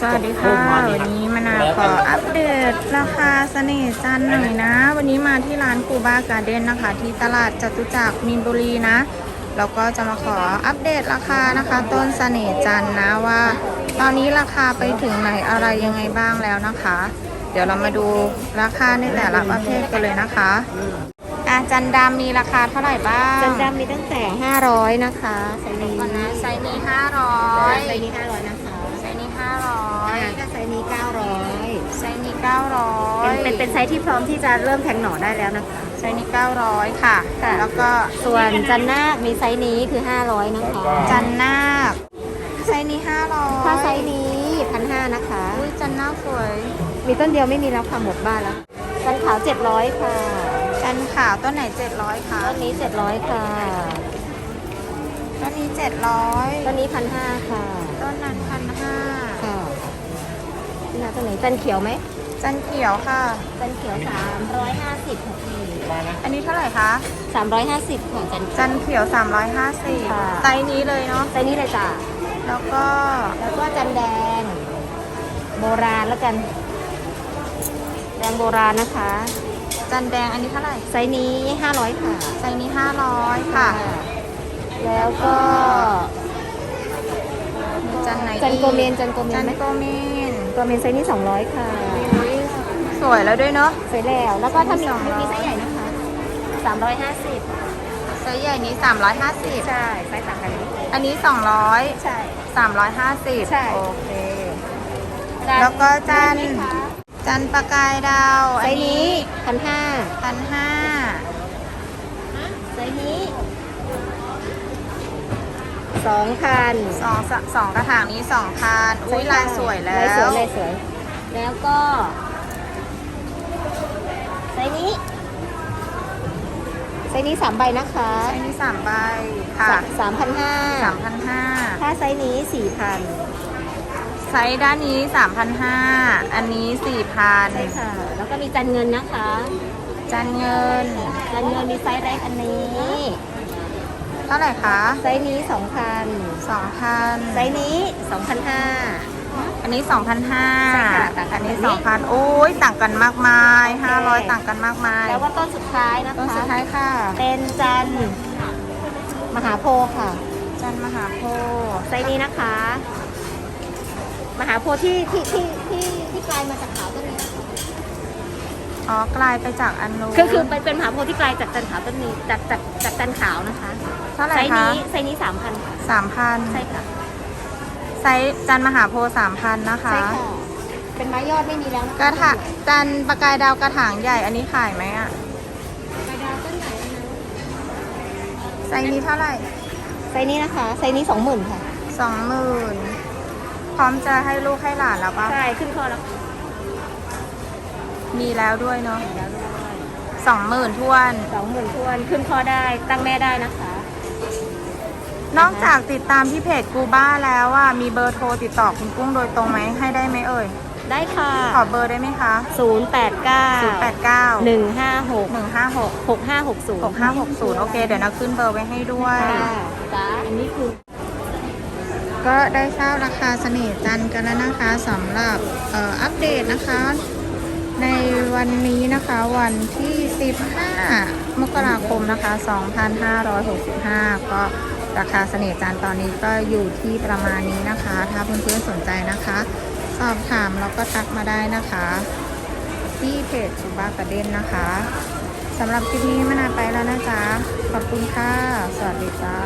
สวัสดีค่ะ วันนี้มานาขออัปเดตราคาเสน่ห์จันทร์หน่อยนะ วันนี้มาที่ร้านคูบาการ์เด้นนะคะ ที่ตลาดจตุจักรมีนบุรีนะแล้วก็จะมาขออัปเดตราคานะคะ ต้นเสน่ห์จันทร์นะว่า ตอนนี้ราคาไปถึงไหนอะไรยังไงบ้างแล้วนะคะ เดี๋ยวเรามาดูราคาในแต่ละประเภทกันเลยนะคะอาจันดำมีราคาเท่าไหร่บ้างจันดำมีตั้งแต่ 500 นะคะไซส์นี้ก่อนนะไซส์นี้ห้าร้อยไซส์นี้500นะคะไซส์นี้ห้าร้อยอ่าก็ไซส์นี้ 900 ไซส์นี้เก้าร้อยเป็นเป็นเป็นไซส์ที่พร้อมที่จะเริ่มแทงหน่อได้แล้วนะคะ ไซส์นี้เก้าร้อยค่ะ ค่ะ แล้วก็ส่วนจันนาคมีไซส์นี้คือ 500 นะคะจันนาคไซส์นี้ห้าร้อยถ้าไซส์นี้1,500นะคะ อุ้ยจันนาคสวย มีต้นเดียวไม่มีแล้วค่ะหมดบ้านแล้วจันขาว 700 ค่ะ จันขาวต้นไหนเจ็ดร้อยคะต้นนี้ 700 ค่ะต้นนี้ เจ็ดร้อยต้นนี้1,500ค่ะ ต้นนั้นพันห้าค่ะนี่นะต้นไหนจันเขียวไหมจันเขียวค่ะ จันเขียว350ค่ะพี่อันนี้เท่าไหร่คะ350ค่ะจันจันเขียว350ค่ะไซส์นี้เลยเนาะไซส์นี้เลยจ้ะแล้วก็แล้วก็จันแดง โบราณแล้วกัน แดงโบราณนะคะ จันแดงอันนี้เท่าไหร่ไซส์นี้500ค่ะไซส์นี้500ค่ะ แล้วก็มีจันไหนจันโกเมนอีจันโกเมจันนไหมโกเมนโกเมนไซส์นี้200 ค่ะอุ๊ยสวยแล้วด้วยเนาะสวยแล้ว แล้วก็ถ้ามีสองร้อยมีไซส์ใหญ่นะคะ 350 ไซส์ใหญ่นี้ 350 ใช่ไซส์ต่างกันนิดอันนี้ 200 ใช่ 350ใช่ โอเค แล้วก็จันได้ไหมคะจันประกายดาว ไซส์นี้พันห้า พันห้า ไซส์นี้ สองพันสองสสองกระถางนี้สองพันอุ้ยลายสวยแล้ลายสวยวลายสวย แล้วก็ไซส์นี้ไซส์นี้สามใบนะคะไซส์นี้สามใบค่ะสามพันห้าสามพันห้าถ้าไซส์นี้สี่พันไซส์ด้านนี้สามพันห้าอันนี้สี่พันใช่ค่ะ แล้วก็มีจันเงินนะคะ จันเงิน จันเงินมีไซส์แรกอันนี้ เท่าไหร่คะไซส์นี้สองพันสองพันไซส์นี้สองพันห้าอันนี้สองพันห้าใช่ค่ะต่างกัอันนนี้ นิดสองพันโอ้ยต่างกันมากมายโอเคห้าร้อยต่างกันมากมายแล้วก็ต้นสุดท้ายนะคะต้นสุดท้ายค่ะ เป็นจันมหาโพธิ์ค่ะ จันมหาโพธิ์ไซส์นี้นะคะ มหาโพธิ์ที่ที่ที่ที่ที่กลายมาจากขาวต้นนี้ อ๋อกลายไปจากอันนู้นคือคือเป็นเป็นมหาโพธิ์ที่กลายจากจันขาวต้นนี้จากจากจากจันขาวนะคะเท่าไหร่ไซส์คะ นี้ไซส์นี้สามพันค่ะสามพันใช่ค่ะไซส์จันมหาโพธิ์สามพันนะคะ ใช่ค่ะเป็นไม้ยอดไม่มีแล้วนะคะกระถางจันประกายดาวกระถางใหญ่อันนี้ขายไหมอะกระดาวต้นไหนนะไซส์นี้เท่าไหร่ไซส์นี้นะคะไซส์นี้สองหมื่นค่ะ สองหมื่นพร้อมจะให้ลูกให้หลานแล้วปะใช่ขึ้นคอแล้ว มีแล้วด้วยเนาะแล้วด้วยสองหมื่นทวน สองหมื่นทวนขึ้นคอได้ตั้งแม่ได้นะคะ นอกจากติดตามที่เพจกูบ้าแล้วอะมีเบอร์โทรติดต่อคุณกุ้งโดยตรงไหมให้ได้ไหมเอ่ย ได้ค่ะ ขอเบอร์ได้ไหมคะศูนย์แปดเก้า0 8 9หนึ่งห้าหก1 5 6หกห้าหกศูนย์6 5 6 0 โอเค เดี๋ยวนะขึ้นเบอร์ไว้ให้ด้วยจ้าอันนี้คือก็ได้ทราบราคาเสน่ห์จันทร์กันแล้วนะคะสำหรับเอ่ออัปเดตนะคะ ในวันนี้นะคะวันที่ 15 มกราคมนะคะ 2565 ก็ราคาเสน่ห์จันตอนนี้ก็อยู่ที่ประมาณนี้นะคะ ถ้าเพื่อนๆสนใจนะคะ สอบถามแล้วก็ทักมาได้นะคะ ที่เพจซูบากระเด้นนะคะสำหรับคลิปนี้มานาไปแล้วนะจ๊ะ ขอบคุณค่ะ สวัสดีจ้า